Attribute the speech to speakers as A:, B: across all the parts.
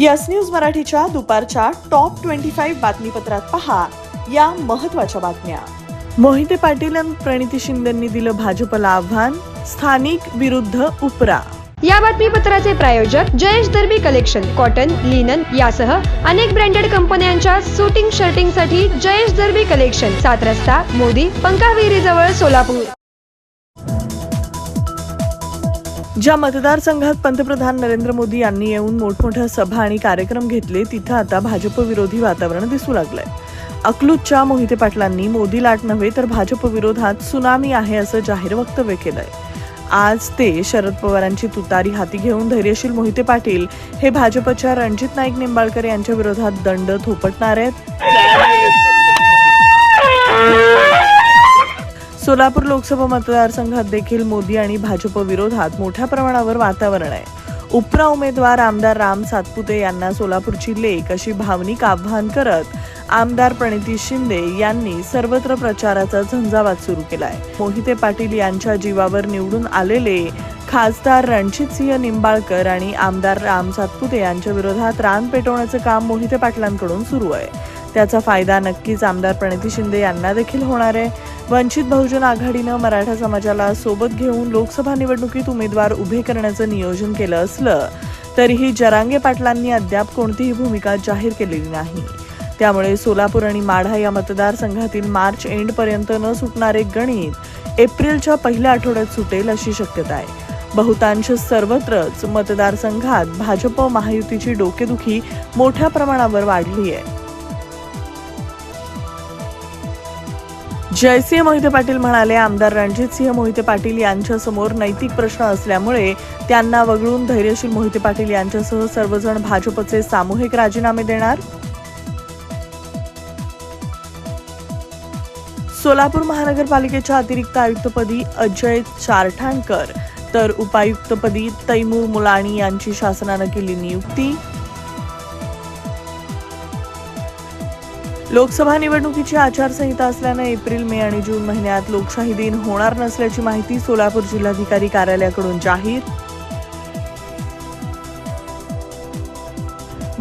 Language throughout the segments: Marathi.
A: यस न्यूज मराठीच्या दुपारच्या टॉप ट्वेंटी फाईव्ह बातमीपत्रात पहा या महत्त्वाच्या बातम्या. मोहिते पाटील आणि प्रणिती शिंदेंनी दिलं भाजपला आव्हान स्थानिक विरुद्ध उपरा.
B: या बातमीपत्राचे प्रायोजक Jayesh Darbi collection cotton linen यासह अनेक ब्रँडेड कंपन्यांच्या सुटिंग शर्टिंगसाठी जयेश दर्बी कलेक्शन सात रस्ता मोदी पंकाविहिरी जवळ सोलापूर.
A: ज्या मतदारसंघात पंतप्रधान नरेंद्र मोदी यांनी येऊन मोठमोठ्या सभा आणि कार्यक्रम घेतले तिथं आता भाजपविरोधी वातावरण दिसू लागलंय. अकलूजच्या मोहिते पाटलांनी मोदी लाट नव्हे तर भाजप विरोधात सुनामी आहे असं जाहीर वक्तव्य केलंय. आज ते शरद पवारांची तुतारी हाती घेऊन धैर्यशील मोहिते पाटील हे भाजपच्या रणजित नाईक निंबाळकर यांच्या विरोधात दंड थोपटणार आहेत. सोलापूर लोकसभा मतदारसंघात देखील मोदी आणि भाजप विरोधात मोठ्या प्रमाणावर वातावरण आहे. उपरा उमेदवार आमदार राम सातपुते यांना सोलापूरची लेख अशी भावनिक आव्हान करत आमदार प्रणिती शिंदे यांनी सर्वत्र प्रचाराचा झंझावात सुरू केलाय. मोहिते पाटील यांच्या जीवावर निवडून आलेले खासदार रणजित सिंह निंबाळकर आणि आमदार राम सातपुते यांच्या विरोधात रान पेटवण्याचं काम मोहिते पाटलांकडून सुरू आहे. त्याचा फायदा नक्कीच आमदार प्रणिती शिंदे यांना देखील होणार आहे. वंचित बहुजन आघाडीनं मराठा समाजाला सोबत घेऊन लोकसभा निवडणुकीत उमेदवार उभे करण्याचं नियोजन केलं असलं तरीही जरांगे पाटलांनी अद्याप कोणतीही भूमिका जाहीर केलेली नाही. त्यामुळे सोलापूर आणि माढा या मतदारसंघातील मार्च एंडपर्यंत न सुटणारे गणित एप्रिलच्या पहिल्या आठवड्यात सुटेल अशी शक्यता आहे. बहुतांश सर्वत्रच मतदारसंघात भाजप महायुतीची डोकेदुखी मोठ्या प्रमाणावर वाढली आहे. जयसिंह मोहिते पाटील म्हणाले आमदार रणजितसिंह मोहिते पाटील यांच्यासमोर नैतिक प्रश्न असल्यामुळे त्यांना वगळून धैर्यशील मोहिते पाटील यांच्यासह सर्वजण भाजपचे सामूहिक राजीनामे देणार. सोलापूर महानगरपालिकेच्या अतिरिक्त आयुक्तपदी अजय चारठाणकर तर उपायुक्तपदी तैमूर मुलाणी यांची शासनानं केली नियुक्ती. लोकसभा निवडणुकीची आचारसंहिता असल्यानं एप्रिल मे आणि जून महिन्यात लोकशाही दिन होणार नसल्याची माहिती सोलापूर जिल्हाधिकारी कार्यालयाकडून जाहीर.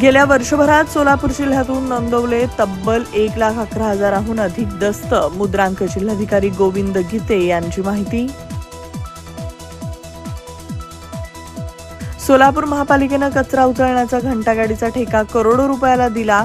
A: गेल्या वर्षभरात सोलापूर जिल्ह्यातून नोंदवले तब्बल एक लाख अकरा हजाराहून अधिक दस्त मुद्रांक जिल्हाधिकारी गोविंद गीते यांची माहिती. सोलापूर महापालिकेनं कचरा उचलण्याचा घंटागाडीचा ठेका करोडो रुपयाला दिला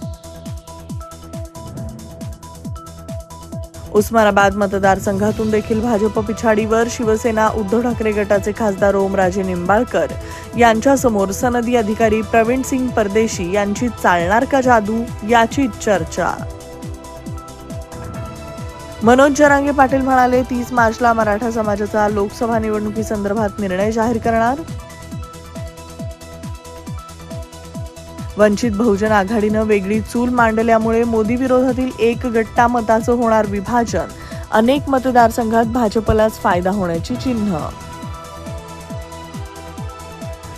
A: उस्मानाबाद मतदारसंघातून देखील भाजप पिछाडीवर शिवसेना उद्धव ठाकरे गटाचे खासदार ओमराजे निंबाळकर. यांच्यासमोर सनदी अधिकारी प्रवीण सिंग परदेशी यांची चालणार का जादू याची चर्चा. मनोज जरांगे पाटील म्हणाले तीस मार्चला मराठा समाजाचा लोकसभा निवडणुकीसंदर्भात निर्णय जाहीर करणार. वंचित बहुजन आघाडीनं वेगळी चूल मांडल्यामुळे मोदी विरोधातील एक गट्टा मताचं होणार विभाजन. अनेक मतदारसंघात भाजपलाच फायदा होण्याची चिन्ह.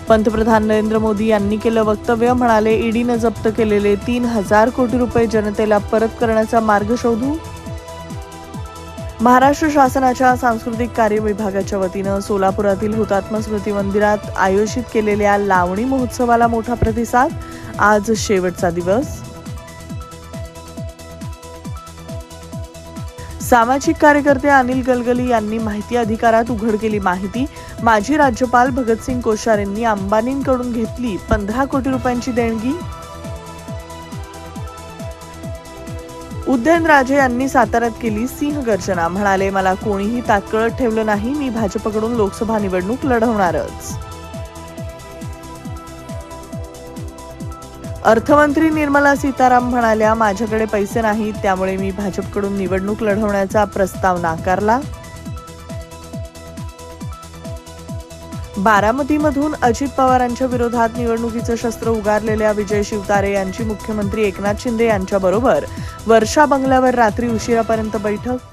A: पंतप्रधान नरेंद्र मोदी यांनी केलं वक्तव्य म्हणाले ईडीनं जप्त केलेले तीन हजार कोटी रुपये जनतेला परत करण्याचा मार्ग शोधू. महाराष्ट्र शासनाच्या सांस्कृतिक कार्य विभागाच्या वतीनं सोलापुरातील हुतात्मा स्मृती मंदिरात आयोजित केलेल्या लावणी महोत्सवाला मोठा प्रतिसाद आज शेवटचा दिवस. सामाजिक कार्यकर्ते अनिल गलगली यांनी माहिती अधिकारात उघड केली माहिती. माजी राज्यपाल भगतसिंग कोश्यारींनी अंबानींकडून घेतली. पंधरा कोटी रुपयांची देणगी. उदयनराजे यांनी साताऱ्यात केली सिंहगर्जना म्हणाले मला कोणीही तात्कळत ठेवलं नाही. मी भाजपकडून लोकसभा निवडणूक लढवणारच. अर्थमंत्री निर्मला सीताराम म्हणाल्या माझ्याकडे पैसे नाहीत त्यामुळे मी भाजपकडून निवडणूक लढवण्याचा प्रस्ताव नाकारला. बारामतीमधून अजित पवारांच्या विरोधात निवडणुकीचं शस्त्र उगारलेल्या विजय शिवतारे यांची मुख्यमंत्री एकनाथ शिंदे यांच्याबरोबर वर्षा बंगल्यावर रात्री उशिरापर्यंत बैठक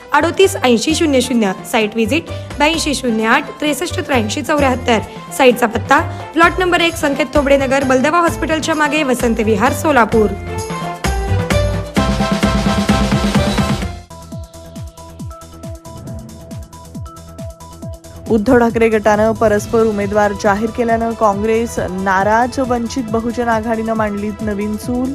B: अडोतीस ऐंशी शून्य शून्य साईट व्हिजिट ब्याऐंशी शून्य आठ त्रेसष्ट त्र्याऐंशी चौऱ्याहत्तर. साईटचा पत्ता प्लॉट नंबर एक संकेत तोबडे नगर बलदवा हॉस्पिटलच्या मागे वसंत विहार सोलापूर.
A: उद्धव ठाकरे गटानं परस्पर उमेदवार जाहीर केल्यानं काँग्रेस नाराज वंचित बहुजन आघाडीनं मांडली नवीन चूल.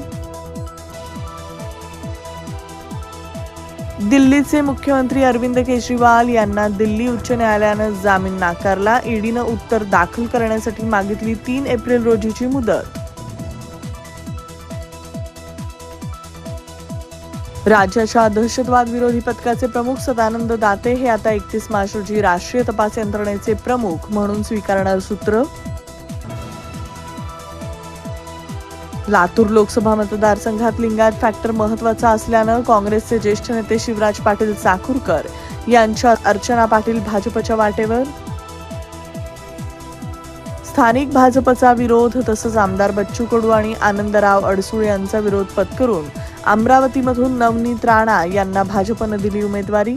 A: दिल्लीचे मुख्यमंत्री अरविंद केजरीवाल यांना दिल्ली उच्च न्यायालयानं जामीन नाकारला. ईडीनं उत्तर दाखल करण्यासाठी मागितली तीन एप्रिल रोजीची मुदत. राज्याच्या दहशतवाद विरोधी पथकाचे प्रमुख सदानंद दाते हे आता एकतीस मार्च रोजी राष्ट्रीय तपास यंत्रणेचे प्रमुख म्हणून स्वीकारणार सूत्र? लातूर लोकसभा मतदारसंघात लिंगायत फॅक्टर महत्त्वाचा असल्यानं काँग्रेसचे ज्येष्ठ नेते शिवराज पाटील चाकूरकर यांच्या अर्चना पाटील भाजपच्या वाटेवर. स्थानिक भाजपचा विरोध तसंच आमदार बच्चू कडू आणि आनंदराव अडसूळ यांचा विरोध पत्करून अमरावतीमधून नवनीत राणा यांना भाजपनं दिली उमेदवारी.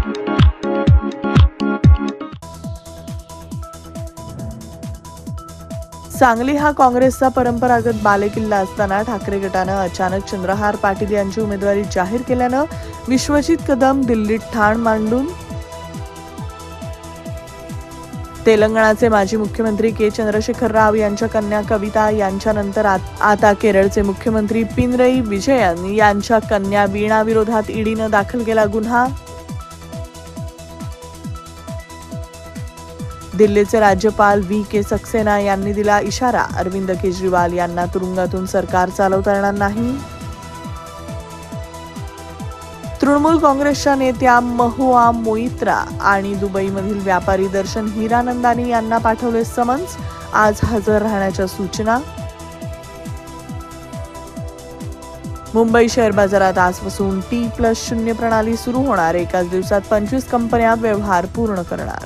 A: सांगली हा काँग्रेसचा परंपरागत बालेकिल्ला असताना ठाकरे गटानं अचानक चंद्रहार पाटील यांची उमेदवारी जाहीर केल्यानं विश्वजित कदम दिल्लीत ठाण मांडून तेलंगणाचे माजी मुख्यमंत्री के चंद्रशेखर राव यांच्या कन्या कविता यांच्यानंतर आता केरळचे मुख्यमंत्री पिनरई विजयन यांच्या कन्या वीणा विरोधात ईडीनं दाखल केला गुन्हा. दिल्लीचे राज्यपाल व्ही के सक्सेना यांनी दिला इशारा. अरविंद केजरीवाल यांना तुरुंगातून सरकार चालवता येणार नाही. तृणमूल काँग्रेसच्या नेत्या महुआ मोइत्रा आणि दुबईमधील व्यापारी दर्शन हिरानंदानी यांना पाठवले समन्स. आज हजर राहण्याच्या सूचना. मुंबई शेअर बाजारात आजपासून टी प्लस शून्य प्रणाली सुरू होणार. एकाच दिवसात पंचवीस कंपन्या व्यवहार पूर्ण करणार.